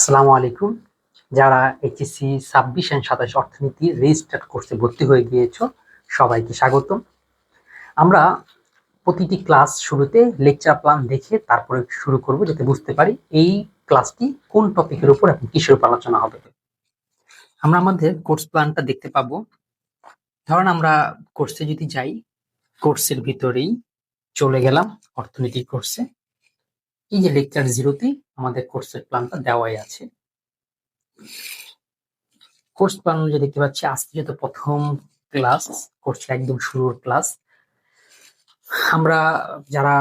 আসসালামু আলাইকুম। যারা এইচএসসি ছাব্বিশ অ্যান্ড সাতাশ অর্থনীতি রেজিস্টার্ড কোর্সে ভর্তি হয়ে গিয়েছ, সবাইকে স্বাগতম। আমরা প্রতিটি ক্লাস শুরুতে লেকচার প্ল্যান দেখে তারপরে শুরু করব যাতে বুঝতে পারি এই ক্লাসটি কোন টপিকের উপর এবং কিসের উপর আলোচনা হবে। আমরা আমাদের কোর্স প্ল্যানটা দেখতে পাবো। ধরেন আমরা কোর্সে যদি যাই কোর্সের ভিতরেই চলে গেলাম অর্থনীতি কোর্সে এই যে লেকচার জিরোতে আমাদের কোর্সের প্ল্যানটা দেওয়াই আছে। কোর্স প্ল্যান অনুযায়ী দেখতে পাচ্ছি, আজকে যেহেতু প্রথম ক্লাস কোর্সের একদম শুরুর ক্লাস আমরা যারা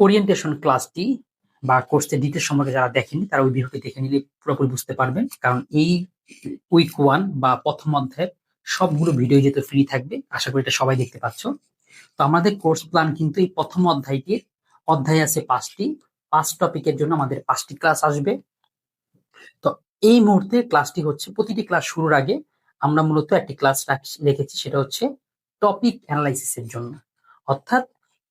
ওরিয়েন্টেশন ক্লাসটি বা কোর্সের দ্বিতীয় সম্পর্কে যারা দেখেনি তারা ওই ভিডিওটি দেখে নিলে পুরোপুরি বুঝতে পারবেন। কারণ এই উইক ওয়ান বা প্রথম অধ্যায়ের সবগুলো ভিডিও যেহেতু ফ্রি থাকবে, আশা করি এটা সবাই দেখতে পাচ্ছ। তো আমাদের কোর্স প্ল্যান কিন্তু এই প্রথম অধ্যায়টির, অধ্যায় আছে পাঁচটি। পাঁচ টপিকের জন্য আমাদের পাঁচটি ক্লাস আসবে। তো এই মুহূর্তে ক্লাসটি হচ্ছে, প্রতিটি ক্লাস শুরুর আগে আমরা মূলত একটি ক্লাস রেখেছি, সেটা হচ্ছে টপিক অ্যানালাইসিসের জন্য। অর্থাৎ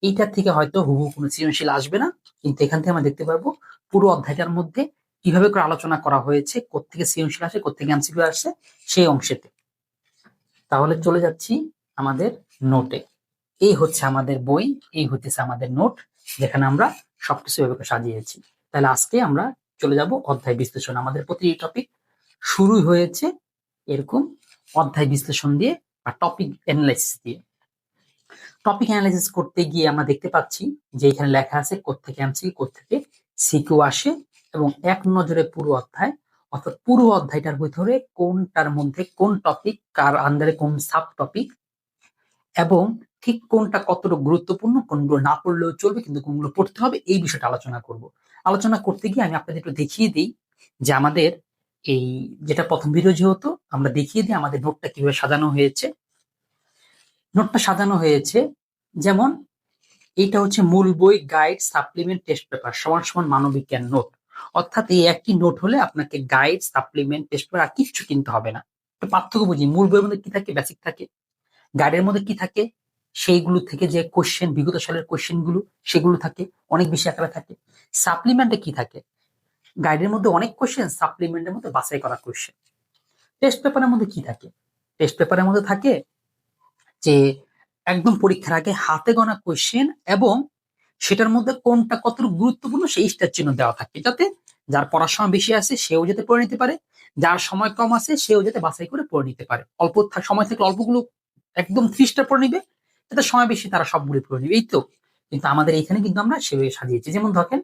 এইটা থেকে হয়তো হুবু কোনো সৃজনশীল আসবে না, কিন্তু এখান থেকে আমরা দেখতে পারব পুরো অধ্যায়টার মধ্যে কীভাবে করে আলোচনা করা হয়েছে, কোত্থেকে সৃজনশীল আসে, কোত্থেকে এমসিকিউ আসছে সেই অংশেতে। তাহলে চলে যাচ্ছি আমাদের নোটে এই হচ্ছে আমাদের বই, এই হচ্ছে আমাদের নোট যেখানে আমরা সবকিছু এভাবে সাজিয়েছি। তাহলে আজকে আমরা চলে যাব অধ্যায় বিশ্লেষণ। আমাদের প্রতিটি টপিক শুরু হয়েছে এরকম অধ্যায় বিশ্লেষণ দিয়ে বা টপিক অ্যানালাইসিস দিয়ে। টপিক অ্যানালাইসিস করতে গিয়ে আমরা দেখতে পাচ্ছি যে এখানে লেখা আছে কোথেকে এমসিকিউ কোথেকে সিকিউ আসে এবং এক নজরে পুরো অধ্যায়, অর্থাৎ পুরো অধ্যায়টার ভিতরে কোনটার মধ্যে কোন টপিক কার আন্ডারে কোন সাব টপিক এবং ঠিক কোনটা কতটা গুরুত্বপূর্ণ, কোনগুলো না পড়লেও চলবে, কিন্তু কোনগুলো পড়তে হবে, এই বিষয়টা আলোচনা করব। আলোচনা করতে গিয়ে আমি আপনাদের একটু দেখিয়ে দিই যে আমাদের এই যেটা প্রথম ভিডিও যেহেতু, আমরা দেখিয়ে দিই আমাদের নোটটা কীভাবে সাজানো হয়েছে। নোটটা সাজানো হয়েছে, যেমন এইটা হচ্ছে মূল বই গাইড সাপ্লিমেন্ট টেস্ট পেপার সমান সমান মানবিজ্ঞান নোট। অর্থাৎ এই একটি নোট হলে আপনাকে গাইড সাপ্লিমেন্ট টেস্ট পেপার আর কিচ্ছু কিনতে হবে না। পার্থক্য বুঝি, মূল বইয়ের মধ্যে কি থাকে বেসিক থাকে? গাইডের মধ্যে কি থাকে? সেইগুলো থেকে যে কোশ্চেন বিগত সালের কোশ্চেনগুলো, সেগুলো থাকে, অনেক বেশি আকারে থাকে। সাপ্লিমেন্টে কি থাকে? গাইডের মধ্যে অনেক কোশ্চেন সাপ্লিমেন্টের মধ্যে বাছাই করা কোশ্চেন টেস্ট পেপারের মধ্যে কি থাকে? টেস্ট পেপারের মধ্যে থাকে যে, একদম পরীক্ষার আগে হাতে গোনা কোশ্চেন এবং সেটার মধ্যে কোনটা কত গুরুত্বপূর্ণ সেই স্টার চিহ্ন দেওয়া থাকে। যাতে যার পড়ার সময় বেশি আছে, সেও যাতে পড়ে নিতে পারে। যার সময় কম আছে, সেও যাতে বাছাই করে পড়ে নিতে পারে। অল্প সময় থেকে অল্পগুলো একদম থ্রি স্টার পড়ে নিবে। যাতে সময় বেশি তারা সবগুলি পড়ে নিবে। এই তো, কিন্তু আমাদের এখানে কিন্তু আমরা সেভাবে সাজিয়েছি। যেমন ধরেন,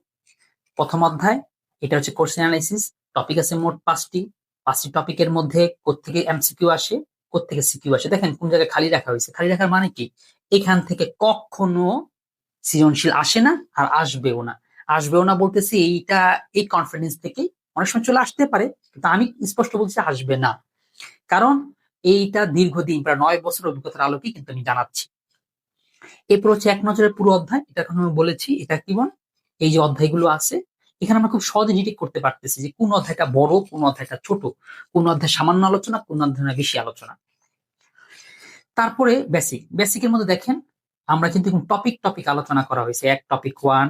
প্রথম অধ্যায়, এটা হচ্ছে কোর্স অ্যানালাইসিস টপিক আছে মোট পাঁচটি। পাঁচটি টপিকের মধ্যে কোথেকে এমসিকিউ আসে কোথেকে সিকিউ আসে। দেখেন, কোন জায়গায় খালি রাখা হয়েছে? খালি রাখার মানে কি? এখান থেকে কখনো সৃজনশীল আসে না আর আসবেও না। আসবেও না বলতেছি এইটা, এই কনফিডেন্স থেকেই অনেক সময় চলে আসতে পারে, কিন্তু আমি স্পষ্ট বলছি আসবে না। কারণ এইটা দীর্ঘদিন, প্রায় নয় বছর অভিজ্ঞতার আলোকে কিন্তু আমি জানাচ্ছি। এরপর হচ্ছে এক নজরের পুরো অধ্যায়, এটা আমি বলেছি, এটা কি বল? এই যে অধ্যায়গুলো আছে, এখানে আমরা খুব সহজে ডিটেক্ট করতে পারতেছি যে কোন অধ্যায়টা বড়, কোন অধ্যায়টা ছোট, কোন অধ্যায় সামান্য আলোচনা, কোন অধ্যায় বেশি আলোচনা। তারপরে বেসিক বেসিকের মধ্যে দেখেন, আমরা কিন্তু টপিক টপিক আলোচনা করা হয়েছে, এক টপিক ওয়ান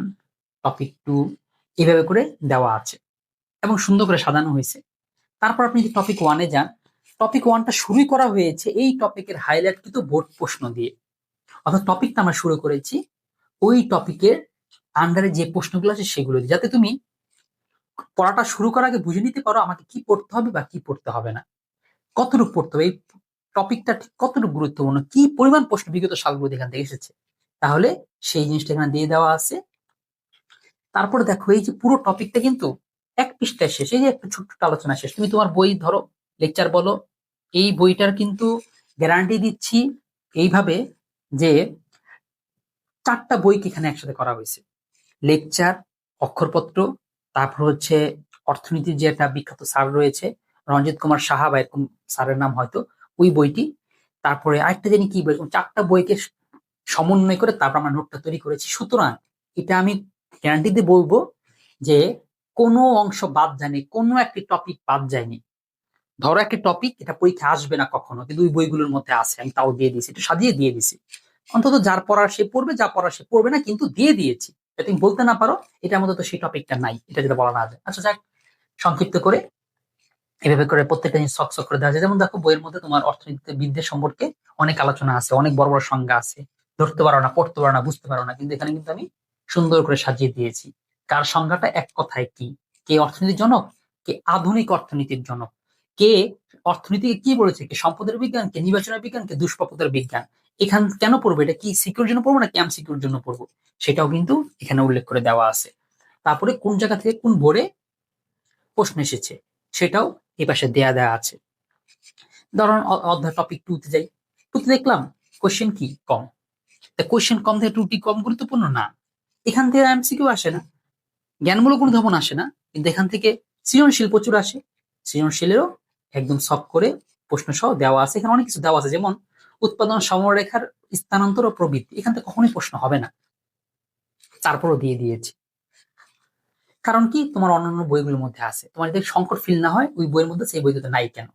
টপিক টু এভাবে করে দেওয়া আছে এবং সুন্দর করে সাজানো হয়েছে। তারপর আপনি যদি টপিক ওয়ানে যান টপিক ওয়ানটা শুরুই করা হয়েছে, এই টপিকের হাইলাইট কিন্তু বোর্ড প্রশ্ন দিয়ে। অর্থাৎ টপিকটা আমরা শুরু করেছি, ওই টপিকের আন্ডারে যে প্রশ্নগুলো আছে সেগুলো যাতে তুমি পড়াটা শুরু করার আগে বুঝে নিতে পারো আমাকে কি পড়তে হবে বা কি পড়তে হবে না। কতটুকু পড়তে হবে? এই টপিকটা ঠিক কতটুকু গুরুত্বপূর্ণ? কি পরিমাণ প্রশ্ন বিগত সালগুলো এখান থেকে এসেছে? তাহলে সেই জিনিসটা এখানে দিয়ে দেওয়া আছে। তারপরে দেখো, এই যে পুরো টপিকটা কিন্তু এক পৃষ্ঠায় শেষ, এই যে একটা ছোট্ট আলোচনা শেষ। তুমি তোমার বই ধরো লেকচার বলো, এই বইটার কিন্তু গ্যারান্টি দিচ্ছি, এইভাবে যে চারটা বই এখানে একসাথে করা হয়েছে। লেকচার, অক্ষরপত্র, তারপর হচ্ছে অর্থনীতির যে একটা বিখ্যাত স্যার রয়েছে, রঞ্জিত কুমার সাহা বা এরকম স্যারের নাম হয়তো, ওই বইটি। তারপরে আরেকটা জানি কি বই, চারটা বইকে সমন্বয় করে তারপর আমরা নোটটা তৈরি করেছি। সুতরাং এটা আমি গ্যারান্টি দিয়ে বলব যে কোনো অংশ বাদ যায়নি, কোনো একটি টপিক বাদ যায়নি। ধরো একটা টপিক এটা পরীক্ষা আসবে না কখনো, কিন্তু ওই বইগুলোর মধ্যে আছে, আমি তাও দিয়ে দিয়েছি একটু সাজিয়ে দিয়ে দিছি অন্তত যার পড়ার সে পড়বে, যা পড়ার সে পড়বে না, কিন্তু দিয়ে দিয়েছি। তুমি বলতে না পারো এটা আমাদের তো সেই টপিকটা নাই, এটা যেটা বলা না যায়। আচ্ছা যাক, সংক্ষিপ্ত করে, এভাবে করে প্রত্যেকটা জিনিস শখ করে দেওয়া যায়। যেমন দেখো, বইয়ের মধ্যে তোমার অর্থনীতি বিদ্যা সম্পর্কে অনেক আলোচনা আছে, অনেক বড় বড় সংজ্ঞা আছে। ধরতে পারো না, পড়তে পারো না, বুঝতে পারো না, কিন্তু এখানে কিন্তু আমি সুন্দর করে সাজিয়ে দিয়েছি। কার সংজ্ঞাটা এক কথায় কি? কে অর্থনীতির জনক? কে আধুনিক অর্থনীতির জনক? কে অর্থনীতিকে কি বলেছে? কে সম্পদের বিজ্ঞান, কে নির্বাচনের বিজ্ঞান, কে দুষ্প্রাপ্যতার বিজ্ঞান? এখান কেন পড়ব? এটা কি সিকিউর জন্য পড়ব না ক্যাম সিকিউর জন্য পড়ব? সেটাও কিন্তু এখানে উল্লেখ করে দেওয়া আছে। তারপরে কোন জায়গা থেকে কোন বোর্ডে প্রশ্ন এসেছে, সেটাও এ পাশে দেয়া দেয়া আছে। ধরুন অধ্যায় টপিক টুতে যাই। টুতে দেখলাম কোশ্চেন কি? কম। তা কোশ্চেন কম থেকে টুটি কম গুরুত্বপূর্ণ? না। এখান থেকে এমসিকিউ আসে না। জ্ঞানমূলক অনুধাবন আসে না। কিন্তু এখান থেকে সৃজনশীল প্রচুর আসে। সৃজনশীলেরও একদম সব করে প্রশ্ন সহ দেওয়া আছে। এখানে অনেক কিছু দেওয়া আছে, যেমন উৎপাদন সমরেখার স্থানান্তর ও প্রবৃত্তি এখান থেকে কখনোই প্রশ্ন হবে না। তারপরও দিয়ে দিয়েছি। কারণ কি? তোমার অন্যান্য বইগুলোর মধ্যে আছে। তোমার যদি সংকট ফিল না হয়, ওই বইয়ের মধ্যে সেই বইগুলো নাই কেন?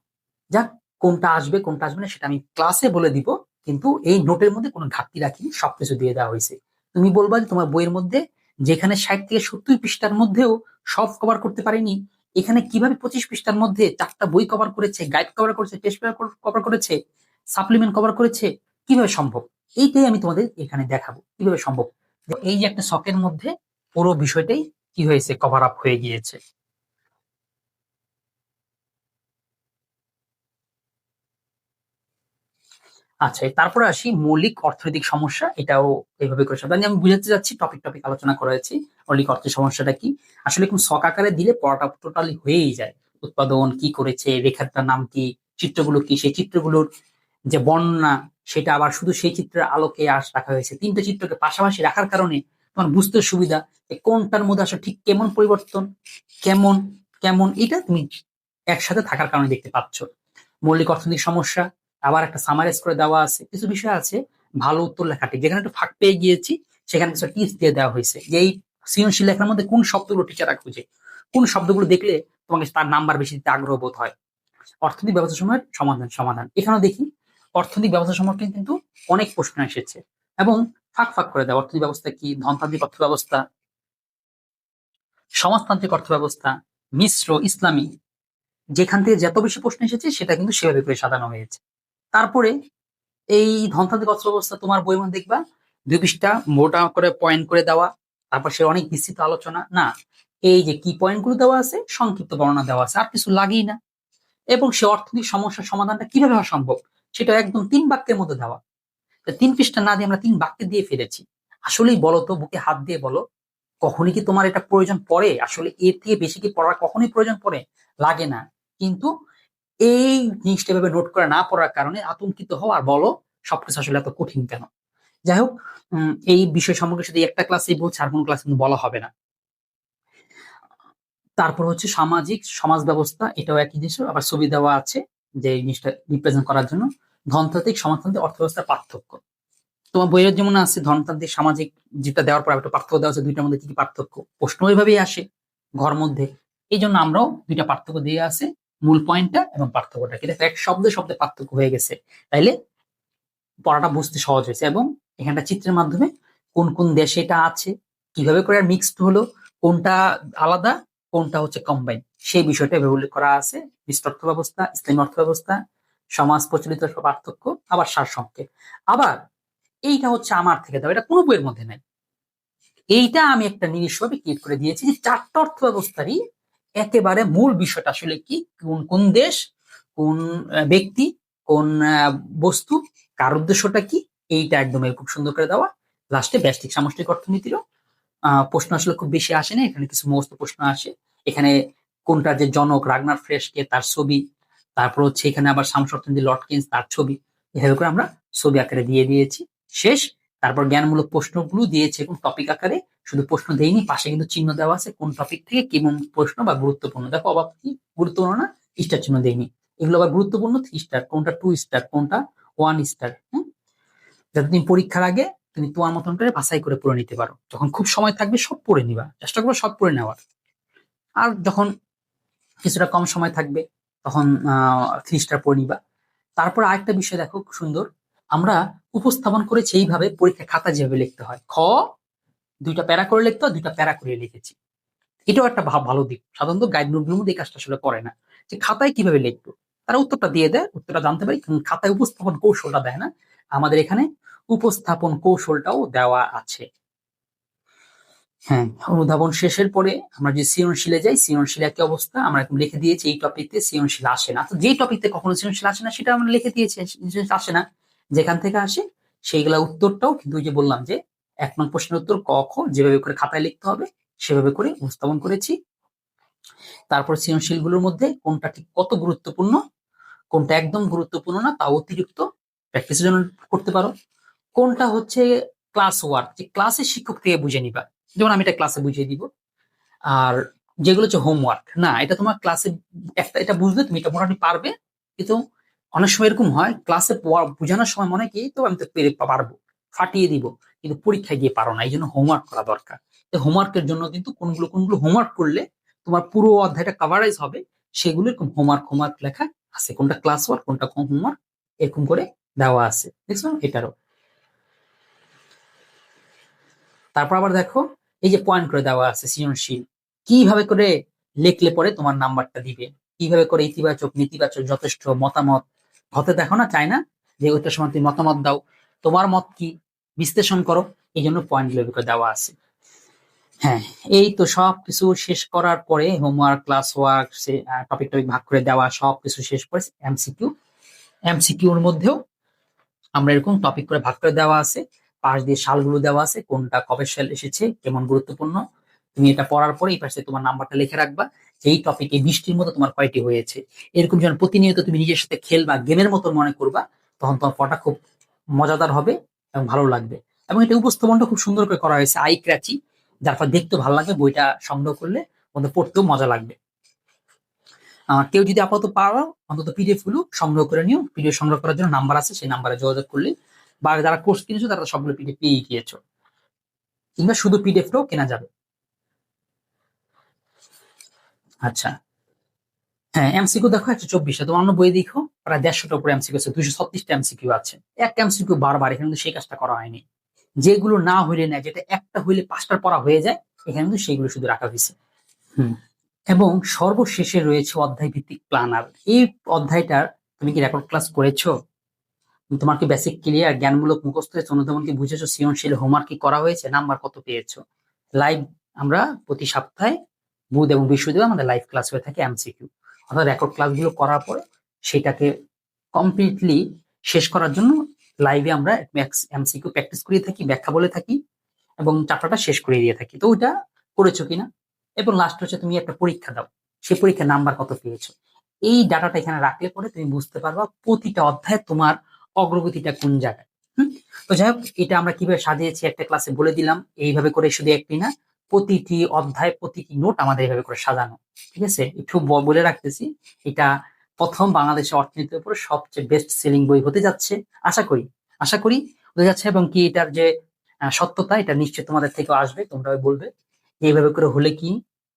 যাক, কোনটা আসবে কোনটা আসবে না, সেটা আমি ক্লাসে বলে দিব। কিন্তু এই নোটের মধ্যে কোনো ঘাটতি রাখিনি, সবকিছু দিয়ে দেওয়া হয়েছে। তুমি বলবা যে তোমার বইয়ের মধ্যে যেখানে ষাট থেকে সত্তর পৃষ্ঠার মধ্যেও সব কভার করতে পারিনি এখানে কীভাবে পঁচিশ পৃষ্ঠার মধ্যে চারটা বই কভার করেছে গাইড কভার করেছে টেস্ট পেপার কভার করেছে সাপ্লিমেন্ট কভার করেছে, কীভাবে সম্ভব? এইটাই আমি তোমাদের এখানে দেখাবো, কীভাবে সম্ভব? এই যে একটা শখের মধ্যে পুরো বিষয়টাই কি হয়েছে কভার আপ হয়ে গিয়েছে। আচ্ছা তারপরে আসি মৌলিক অর্থনৈতিক সমস্যা, এটাও এইভাবে করে সাবধান আমি বুঝাতে যাচ্ছি টপিক টপিক আলোচনা করেছি, মৌলিক অর্থের সমস্যাটা কি? আসলে কোন শখ আকারে দিলে পড়াটা টোটালি হয়েই যায়। উৎপাদন কি করেছে, রেখাটার নাম কি, চিত্রগুলো কি, সেই চিত্রগুলোর যে বর্ণনা, সেটা আবার শুধু সেই চিত্রের আলোকে আস রাখা হয়েছে। তিনটে চিত্রকে পাশাপাশি রাখার কারণে তোমার বুঝতে সুবিধা কোনটার মধ্যে আসলে ঠিক কেমন পরিবর্তন, কেমন কেমন, এটা তুমি একসাথে থাকার কারণে দেখতে পাচ্ছ। মৌলিক অর্থনৈতিক সমস্যা আবার একটা সামারাইজ করে দেওয়া আছে। কিছু বিষয় আছে, ভালো উত্তর লেখাটি। যেখানে একটু ফাঁক পেয়ে গিয়েছি, সেখানে কিছু টিপস দিয়ে দেওয়া হয়েছে যে এই সৃজনশীল লেখার মধ্যে কোন শব্দগুলো টিচাররা খুঁজে? কোন শব্দগুলো দেখলে তোমাকে তার নাম্বার বেশি দিতে আগ্রহ বোধ হয়? অর্থনৈতিক ব্যবস্থা সময়ের সমাধান সমাধান। এখানেও দেখি, অর্থনৈতিক ব্যবস্থা সম্পর্কে কিন্তু অনেক প্রশ্ন এসেছে এবং ফাঁক ফাঁক করে দেয়। অর্থনৈতিক ব্যবস্থা কি? ধনতান্ত্রিক অর্থ ব্যবস্থা সমাজতান্ত্রিক অর্থ ব্যবস্থা মিশ্র, ইসলামী। যেখান থেকে যত বেশি প্রশ্ন এসেছে, সেটা কিন্তু সেভাবে করে সাজানো হয়েছে। তারপরে এই ধনতান্ত্রিক অর্থ ব্যবস্থা তোমার মধ্যে দেখবা। দুই পৃষ্ঠা মোটা করে পয়েন্ট করে দেওয়া, তারপর সে অনেক বিস্তৃত আলোচনা। না, এই যে কি পয়েন্টগুলো দেওয়া আছে, সংক্ষিপ্ত বর্ণনা দেওয়া আছে, আর কিছু লাগেই না। এবং সে অর্থনৈতিক সমস্যার সমাধানটা কীভাবে হওয়া সম্ভব, সেটা একদম তিন বাক্যের মধ্যে দেওয়া। তা তিন পৃষ্ঠা না দিয়ে আমরা তিন বাক্যে দিয়ে ফেলেছি। আসলেই বলো তো, বুকে হাত দিয়ে বলো, কখনই কি তোমার এটা প্রয়োজন পড়ে? আসলে এর থেকে বেশি কি পড়ার কখনই প্রয়োজন পড়ে? লাগে না। কিন্তু এই জিনিসটা এভাবে নোট করে না পড়ার কারণে আতঙ্কিত হও আর বলো সবকিছু আসলে এত কঠিন কেন? যাই হোক এই বিষয় সম্পর্কে শুধু একটা ক্লাসেই বলছে, আর কোনো ক্লাস কিন্তু বলা হবে না। তারপর হচ্ছে সামাজিক, সমাজ ব্যবস্থা, এটাও একই জিনিস, আবার ছবি দেওয়া আছে যে এই জিনিসটা রিপ্রেজেন্ট করার জন্য। ধনতান্ত্রিক সমাজতান্ত্রিক অর্থব্যবস্থার পার্থক্য। তোমার বইয়ের যেমন আছে ধনতান্ত্রিক সামাজিক যেটা দেওয়ার পর একটা পার্থক্য দেওয়া আছে, দুইটার মধ্যে কি কি পার্থক্য? প্রশ্ন ওইভাবেই আসে ঘর মধ্যে। এই জন্য আমরাও দুইটা পার্থক্য দিয়ে আছে। মূল পয়েন্টটা এবং পার্থক্যটা কি? দেখো, এক শব্দে শব্দে পার্থক্য হয়ে গেছে। তাইলে পড়াটা বুঝতে সহজ হয়েছে এবং এখানটা চিত্রের মাধ্যমে কোন কোন দেশে এটা আছে, কীভাবে করে মিক্সড হলো, কোনটা আলাদা, কোনটা হচ্ছে কম্বাইন সেই বিষয়টা উল্লেখ করা আছে। মিশ্র অর্থ ব্যবস্থা ইসলামী অর্থ ব্যবস্থা সমাজ প্রচলিত পার্থক্য, আবার সারসংক্ষেপ। আবার এইটা হচ্ছে আমার থেকে দেওয়া, এটা কোনো বইয়ের মধ্যে নাই। এইটা আমি একটা নির্দিষ্টভাবে ক্রিয়েট করে দিয়েছি যে চারটা অর্থ ব্যবস্থারই একেবারে মূল বিষয়টা আসলে কি? কোন কোন দেশ, কোন ব্যক্তি, কোন বস্তু, কার উদ্দেশ্যটা কি? এইটা একদম খুব সুন্দর করে দেওয়া। লাস্টে ব্যষ্টিক সামষ্টিক অর্থনীতিরও প্রশ্ন আসলে খুব বেশি আসে না। এখানে কিছু মস্ত প্রশ্ন আসে। এখানে কোনটা যে জনক রাগনার ফ্রেশকে তার ছবি, তারপর হচ্ছে এখানে আবার সামস অর্থনীতি লটকিন্স তার ছবি। এভাবে করে আমরা ছবি আকারে দিয়ে দিয়েছি। শেষ, তারপর জ্ঞানমূলক প্রশ্নগুলো দিয়েছে এবং টপিক আকারে। শুধু প্রশ্ন দেয়নি পাশে কিন্তু চিহ্ন দেওয়া আছে কোন টপিক থেকে কেমন প্রশ্ন বা গুরুত্বপূর্ণ। দেখো অবাক কি? গুরুত্বপূর্ণ না? স্টার চিহ্ন দেয়নি এগুলো আবার গুরুত্বপূর্ণ থ্রি স্টার কোনটা টু স্টার কোনটা ওয়ান স্টার হ্যাঁ যাতে তুমি পরীক্ষার আগে তুমি তোমার মতন করে বাছাই করে পড়ে নিতে পারো। যখন খুব সময় থাকবে সব পড়ে নিবা, চেষ্টা করব সব পড়ে নেওয়ার। আর যখন কিছুটা কম সময় থাকবে, তখন থ্রি স্টার পড়ে নিবা। তারপর আরেকটা বিষয় দেখো সুন্দর। আমরা উপস্থাপন করেছি এইভাবে পরীক্ষা খাতা যেভাবে লিখতে হয়। খ দুইটা প্যারা করে লিখতে, দুইটা প্যারা করে লিখেছি। এটাও একটা ভালো দিক। সাধারণত গাইড নোটগুলোর মধ্যে এই কাজটা আসলে করে না। যে খাতায় কীভাবে লিখব? তারা উত্তরটা দিয়ে দেয়, উত্তরটা জানতে পারি খাতায় উপস্থাপন কৌশলটা দেয় না। আমাদের এখানে উপস্থাপন কৌশলটাও দেওয়া আছে। হ্যাঁ অনুধাবন শেষের পরে আমরা যে সৃজনশীলে যাই, সৃজনশীল একই অবস্থা। আমরা এখন লিখে দিয়েছি এই টপিকতে সৃজনশীল আসে না। তো যে টপিকতে কখনো সৃজনশীল আসে না, সেটা আমরা লিখে দিয়েছি। আসে না। যেখান থেকে আসে, সেইগুলা উত্তরটাও কিন্তু যে বললাম যে এক নং প্রশ্নের উত্তর ক, খ, যেভাবে করে খাতায় লিখতে হবে, সেভাবে করে উপস্থাপন করেছি। তারপর সৃজনশীলগুলোর মধ্যে কোনটা ঠিক কত গুরুত্বপূর্ণ, কোনটা একদম গুরুত্বপূর্ণ না, তা অতিরিক্ত প্র্যাকটিসের জন্য করতে পারো। কোনটা হচ্ছে ক্লাস ওয়ার্ক যে ক্লাসের শিক্ষক থেকে বুঝে নিবা। যেমন আমি এটা ক্লাসে বুঝিয়ে দিব। আর যেগুলো হচ্ছে হোমওয়ার্ক না, এটা তোমার ক্লাসে একটা, এটা বুঝলে তুমি এটা মোটামুটি পারবে। কিন্তু অনেক সময় এরকম হয় ক্লাসে বোঝানোর সময় মনে কি, তো আমি তো পেরে পারব। ফাটিয়ে দিব, কিন্তু পরীক্ষায় গিয়ে পারো না এই জন্য হোমওয়ার্ক করা দরকার। হোমওয়ার্কের জন্য কিন্তু কোনগুলো কোনগুলো হোমওয়ার্ক করলে তোমার পুরো অধ্যায়টা কাভারাইজ হবে, সেগুলো এরকম হোমওয়ার্ক হোমওয়ার্ক লেখা আছে, কোনটা ক্লাস ওয়ার্ক কোনটা হোমওয়ার্ক এরকম করে দেওয়া আছে। দেখছ? এটারও। তারপর আবার দেখো, এই যে পয়েন্ট করে দেওয়া আছে সৃজনশীল, কীভাবে করে লিখলে পরে তোমার নাম্বারটা দিবে? কীভাবে করে ইতিবাচক, নেতিবাচক যথেষ্ট মতামত? হতে দেখো না চায় না যে ওইটার সময় তুমি মতামত দাও, তোমার মত কি? বিশ্লেষণ করো এই জন্য পয়েন্টগুলো করে দেওয়া আছে। হ্যাঁ এই তো সব কিছু শেষ করার পরে homework class work topic topic ভাগ করে দেওয়া সব কিছু শেষ করে এমসিকিউ এমসিকিউর মধ্যেও আমরা এরকম টপিক করে ভাগ করে দেওয়া আছে। পাশ দিয়ে সালগুলো দেওয়া আছে, কোনটা কবে সাল এসেছে, কেমন গুরুত্বপূর্ণ। তুমি এটা পড়ার পরে এই পাশে তোমার নাম্বারটা লিখে রাখবা যে এই টপিকে বৃষ্টির মতো তোমার কয়টি হয়েছে। এরকম যখন প্রতিনিয়ত তুমি নিজের সাথে খেলবা গেমের মতো মনে করবা, তখন তোমার পড়াটা খুব মজাদার হবে। এবং ভালো লাগবে। এবং এটা উপস্থাপনটা খুব সুন্দর করে করা হয়েছে, আই ক্র্যাচি। যার ফলে দেখতে ভালো লাগবে, বইটা সংগ্রহ করলে মধ্যে পড়তেও মজা লাগবে। কেউ যদি আপাতত পারো, অন্তত পিডিএফগুলো সংগ্রহ করে নিও। পিডিএফ সংগ্রহ করার জন্য নাম্বার আছে, সেই নাম্বারে যোগাযোগ করলে বা যারা কোর্স কিনেছো, তারা সবগুলো পিডিএফ পেয়ে গিয়েছো। কিংবা শুধু পিডিএফটাও কেনা যাবে। আচ্ছা। হ্যাঁ এমসিকিউ দেখো, একশো চব্বিশটা। তোমার অন্য বই দেখো। প্রায় দেড়শোটা উপরে এমসিকিউ আছে দুশো ছত্রিশটা এমসিকিউ আছে। একটা এমসিকিউ বারবার এখানে কিন্তু সেই কাজটা করা হয়নি। যেগুলো না হইলে না যেটা একটা হইলে পাঁচটার পড়া হয়ে যায় এখানে কিন্তু সেইগুলো শুধু রাখা হয়েছে। হুম। এবং সর্বশেষে রয়েছে অধ্যায় ভিত্তিক প্ল্যানার এই অধ্যায়টার তুমি কি রেকর্ড ক্লাস করেছ? তোমার কি বেসিক ক্লিয়ার জ্ঞানমূলক মুখস্থ হয়েছে অনুধাবন কি বুঝেছ সৃজনশীল হোমওয়ার্ক কি করা হয়েছে নাম্বার কত পেয়েছ? লাইভ আমরা প্রতি সপ্তাহে বুধ এবং বৃহস্পতিবার আমাদের লাইভ ক্লাস হয়ে থাকে এমসিকিউ অর্থাৎ রেকর্ড ক্লাসগুলো করার পরে সেটাকে কমপ্লিটলি শেষ করার জন্য লাইভে আমরা এমসিকিউ প্র্যাকটিস করিয়ে থাকি, ব্যাখ্যা বলে থাকি এবং চাপটাটা শেষ করে দিয়ে থাকি। তো ওইটা করেছ কিনা? এবং লাস্ট হচ্ছে তুমি একটা পরীক্ষা দাও। সেই পরীক্ষার নাম্বার কত পেয়েছ? এই ডাটাটা এখানে রাখলে পরে তুমি বুঝতে পারবা প্রতিটা অধ্যায়ে তোমার অগ্রগতিটা কোন জায়গায়। তো যাই হোক, এটা আমরা কীভাবে সাজিয়েছি একটা ক্লাসে বলে দিলাম, এইভাবে করে শুধু একটি না, প্রতিটি অধ্যায়, প্রতিটি নোট আমাদের এইভাবে করে সাজানো। ঠিক আছে? একটু বলে রাখতেছি। এটা প্রথম বাংলাদেশের অর্থনীতির উপর সবচেয়ে বেস্ট সেলিং বই হতে যাচ্ছে আশা করি। আশা করি হতে যাচ্ছে এবং কি এটার যে সত্যতা এটা নিশ্চয়ই তোমাদের থেকে আসবে তোমরা বলবে। এইভাবে করে হলে কি?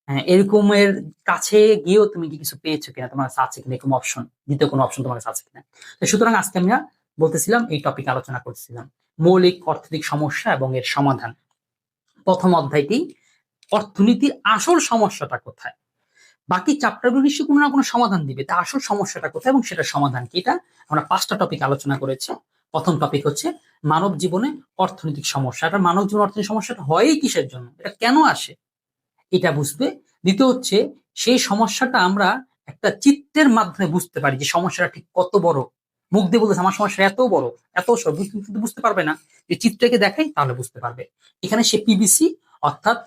আহ, এরকমের কাছে গিয়েও তুমি কি কিছু পেয়েছ কিনা? তোমার কাছে আছে কিনা? এরকম অপশন দ্বিতীয় কোনো অপশন তোমার কাছে আছে কিনা? সুতরাং আজকে আমরা বলতেছিলাম এই টপিক আলোচনা করছিলাম মৌলিক অর্থনৈতিক সমস্যা এবং এর সমাধান। প্রথম অধ্যায়টি অর্থনীতির আসল সমস্যাটা কোথায়? বাকি চ্যাপ্টারগুলো নিশ্চয়ই কোনো না কোনো সমাধান দিবে। তা আসল সমস্যাটা কোথায় এবং সেটার সমাধান কি এটা? আমরা পাঁচটা টপিক আলোচনা করেছি। প্রথম টপিক হচ্ছে মানব জীবনে অর্থনৈতিক সমস্যা। এটা মানব জীবন অর্থনৈতিক সমস্যাটা হয়ই কিসের জন্য? এটা কেন আসে? এটা বুঝবে। দ্বিতীয় হচ্ছে, সেই সমস্যাটা আমরা একটা চিত্রের মাধ্যমে বুঝতে পারি যে সমস্যাটা ঠিক কত বড়। মুখ দিয়ে বলতেছে, আমার সমস্যা এত বড়, এত সব কিন্তু বুঝতে পারবে না। যে চিত্রকে দেখাই, তাহলে বুঝতে পারবে। এখানে সে পিবিসি অর্থাৎ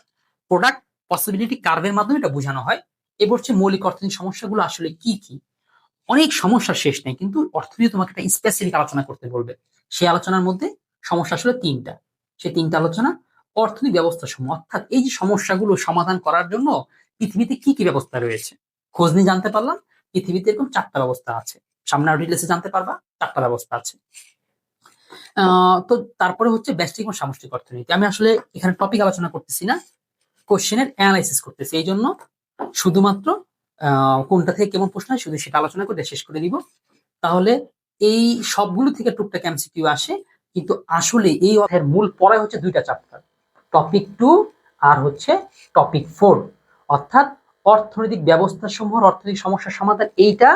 প্রোডাক্ট পসিবিলিটি কার্ভের মাধ্যমে এটা বোঝানো হয়। এবার হচ্ছে মৌলিক অর্থনৈতিক সমস্যাগুলো আসলে কি কি? অনেক সমস্যার শেষ নেই, কিন্তু অর্থনীতি তোমাকে একটা স্পেসিফিক আলোচনা করতে বলবে। সেই আলোচনার মধ্যে সমস্যা আসলে তিনটা। সেই তিনটা আলোচনা, অর্থনৈতিক ব্যবস্থা সমূহ অর্থাৎ এই যে সমস্যাগুলো সমাধান করার জন্য পৃথিবীতে কি কি ব্যবস্থা রয়েছে? খোঁজ নিয়ে জানতে পারলাম, পৃথিবীতে এরকম চারটা ব্যবস্থা আছে। সামনে আরও ডিটেলসে জানতে পারবা, চারটা ব্যবস্থা আছে। তো তারপরে হচ্ছে ব্যষ্টিক এবং সামষ্টিক অর্থনীতি। আমি আসলে এখানে টপিক আলোচনা করতেছি না কোশ্চেনের অ্যানালাইসিস করতেছি। এই জন্য শুধুমাত্র কোনটা থেকে কেমন প্রশ্ন হয় শুধু সেটা আলোচনা করে শেষ করে দিব। তাহলে এই সবগুলো থেকে টুকটাক এমসিকিউ আসে, কিন্তু আসলে এই অধ্যায়ের মূল পড়াই হচ্ছে দুইটা চ্যাপ্টার টপিক টু আর হচ্ছে টপিক ফোর অর্থাৎ অর্থনৈতিক ব্যবস্থা সমূহ, অর্থনৈতিক সমস্যার সমাধান এইটা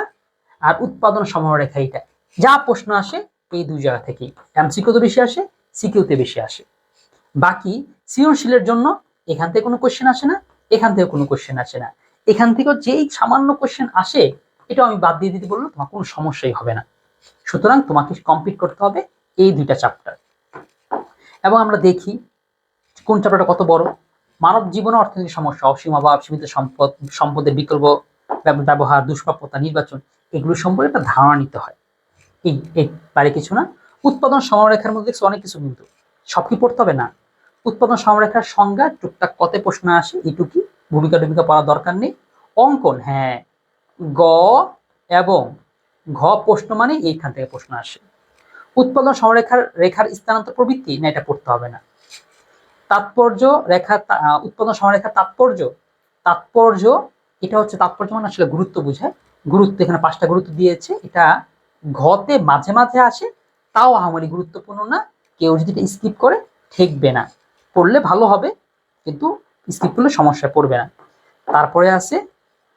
আর উৎপাদন রেখা এইটা। যা প্রশ্ন আসে, এই দুই জায়গা থেকেই। এমসিকিউতে বেশি আসে সিকিউতে বেশি আসে। বাকি সৃজনশীলের জন্য এখান থেকে কোনো কোশ্চেন আসে না। এখান থেকে কোনো কোশ্চেন আসে না। এখান থেকেও যেই সামান্য কোশ্চেন আসে, এটাও আমি বাদ দিয়ে দিতে বলল তোমার কোনো সমস্যাই হবে না। সুতরাং তোমাকে কমপ্লিট করতে হবে এই দুইটা চ্যাপ্টার এবং আমরা দেখি কোন চ্যাপ্টারটা কত বড়। মানব জীবনে অর্থনৈতিক সমস্যা, অসীমা বা সীমিত সম্পদ, সম্পদের বিকল্প ব্যবহার, দুষ্প্রাপ্যতা, নির্বাচন, এগুলো সম্পর্কে একটা ধারণা নিতে হয়। এই বাইরে কিছু না। উৎপাদন সমরেখার মধ্যে অনেক কিছু কিন্তু। সব কি পড়তে হবে না? উৎপাদন সমরেখার সংজ্ঞা টুকটাক কত প্রশ্ন আসে এইটুকি ভূমিকা টুমিকা পড়ার দরকার নেই। অঙ্কন হ্যাঁ গ এবং ঘ প্রশ্ন মানে এইখান থেকে প্রশ্ন আসে। উৎপাদন সমরেখার রেখার স্থানান্তর প্রবৃত্তি, না, এটা পড়তে হবে না। তাৎপর্য রেখা উৎপাদন সমরেখার তাৎপর্য তাৎপর্য, এটা হচ্ছে তাৎপর্য মানে আসলে গুরুত্ব বোঝায়। গুরুত্ব এখানে পাঁচটা গুরুত্ব দিয়েছে। এটা ঘতে মাঝে মাঝে আসে, তাও আহামরি গুরুত্বপূর্ণ না। কেউ যদি এটা স্কিপ করে, ঠেকবে না। পড়লে ভালো হবে, কিন্তু স্কিপ করলে সমস্যায় পড়বে না। তারপরে আছে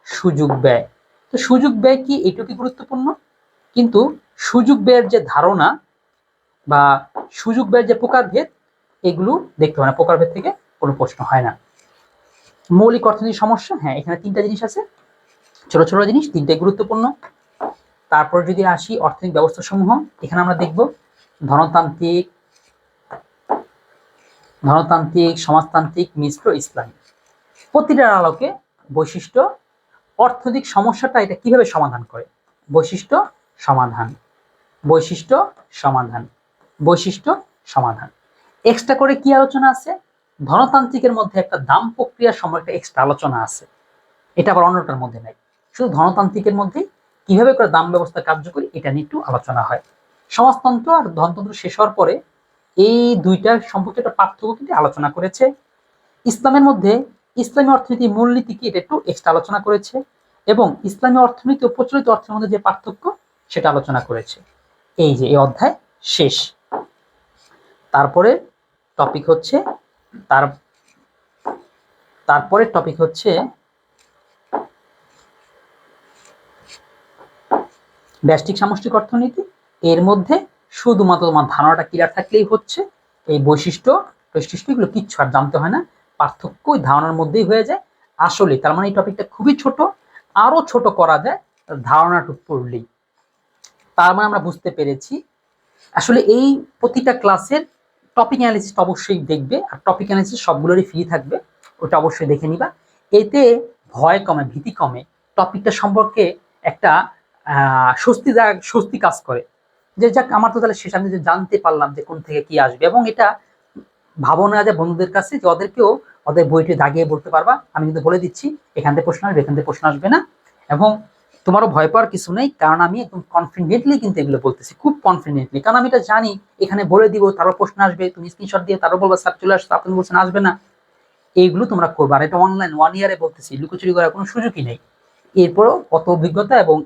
সুযোগ ব্যয়। তো সুযোগ ব্যয় কি? এটুকু কি গুরুত্বপূর্ণ? কিন্তু সুযোগ ব্যয়ের যে ধারণা বা সুযোগ ব্যয়ের যে প্রকারভেদ, এগুলো দেখতে হয় না। প্রকারভেদ থেকে কোনো প্রশ্ন হয় না। মৌলিক অর্থনৈতিক সমস্যা হ্যাঁ এখানে তিনটা জিনিস আছে। ছোট ছোট জিনিস, তিনটাই গুরুত্বপূর্ণ। তারপর যদি আসি অর্থনৈতিক ব্যবস্থা সমূহ এখানে আমরা দেখব ধনতান্ত্রিক ধনতান্ত্রিক সমাজতান্ত্রিক, মিশ্র ইসলামী। প্রতিটার আলোকে বৈশিষ্ট্য, অর্থনৈতিক সমস্যাটা এটা কীভাবে সমাধান করে? বৈশিষ্ট্য, সমাধান। বৈশিষ্ট্য সমাধান। বৈশিষ্ট্য, সমাধান। এক্সট্রা করে কি আলোচনা আছে? ধনতান্ত্রিকের মধ্যে একটা দাম প্রক্রিয়া সম্পর্কে একটা এক্সট্রা আলোচনা আছে। এটা আবার অন্যটার মধ্যে নাই। শুধু ধনতান্ত্রিকের মধ্যে কীভাবে করে দাম ব্যবস্থা কার্যকরী, এটা নিয়ে একটু আলোচনা হয়। সমাজতন্ত্র আর ধনতন্ত্র শেষ হওয়ার পরে এই দুইটার সম্পর্কে একটা পার্থক্য কিন্তু আলোচনা করেছে। ইসলামের মধ্যে ইসলামী অর্থনীতি মূলনীতি কি এটা একটু এক্সট্রা আলোচনা করেছে এবং ইসলামী অর্থনীতি ও প্রচলিত অর্থের মধ্যে যে পার্থক্য সেটা আলোচনা করেছে। এই যে এই অধ্যায় শেষ। তারপরে টপিক হচ্ছে তার তারপরে টপিক হচ্ছে ব্যষ্টিক সামষ্টিক অর্থনীতি। এর মধ্যে শুধুমাত্র তোমার ধারণাটা ক্লিয়ার থাকলেই হচ্ছে। এই বৈশিষ্ট্য বৈশিষ্ট্য এগুলো কিচ্ছু আর জানতে হয় না। পার্থক্য ওই ধারণার মধ্যেই হয়ে যায়। আসলে তার মানে এই টপিকটা খুবই ছোট আরও ছোট করা যায় ধারণাটুক পড়লেই তার মানে আমরা বুঝতে পেরেছি। আসলে এই প্রতিটা ক্লাসের টপিক অ্যানালিসিস অবশ্যই দেখবে, আর টপিক অ্যানালিসিস সবগুলোরই ফ্রি থাকবে, ওটা অবশ্যই দেখে নিবা। এতে ভয় কমে, ভীতি কমে। টপিকটা সম্পর্কে একটা স্বস্তিদায়ক স্বস্তি কাজ করে। যে যাক, আমার তো তাহলে শেষ, আমি যে জানতে পারলাম যে কোন থেকে কি আসবে। এবং এটা ভাবনা যায় বন্ধুদের কাছে যে ওদেরকেও ওদের বইটি দাগিয়ে বলতে পারবা। আমি কিন্তু বলে দিচ্ছি, এখান থেকে প্রশ্ন আসবে, এখান থেকে প্রশ্ন আসবে না। এবং তোমারও ভয় পাওয়ার কিছু নেই, কারণ আমি একদম কনফিডেন্টলি কিন্তু এগুলো বলতেছি, খুব কনফিডেন্টলি কারণ আমি এটা জানি, এখানে বলে দিব, তারও প্রশ্ন আসবে, তুমি স্ক্রিনশট দিয়ে তারও বলবা, স্যার, চলে আসছে। আপনি বলছেন, আসবে না। এইগুলো তোমরা করবে। আর এটা অনলাইন ওয়ান ইয়ারে বলতেছি, লুকোচুরি করার কোনো সুযোগই নেই। এরপরও কত অভিজ্ঞতা এবং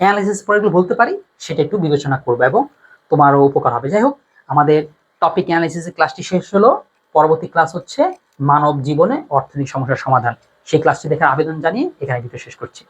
অ্যানালিসিস পরে এগুলো বলতে পারি, সেটা একটু বিবেচনা করবে এবং তোমারও উপকার হবে। যাই হোক, আমাদের টপিক অ্যানালাইসিসের ক্লাসটি শেষ হলো। পরবর্তী ক্লাস হচ্ছে মানব জীবনে অর্থনৈতিক সমস্যার সমাধান। সেই ক্লাসটি দেখে আবেদন জানিয়ে এখানে ভিডিও শেষ করছি।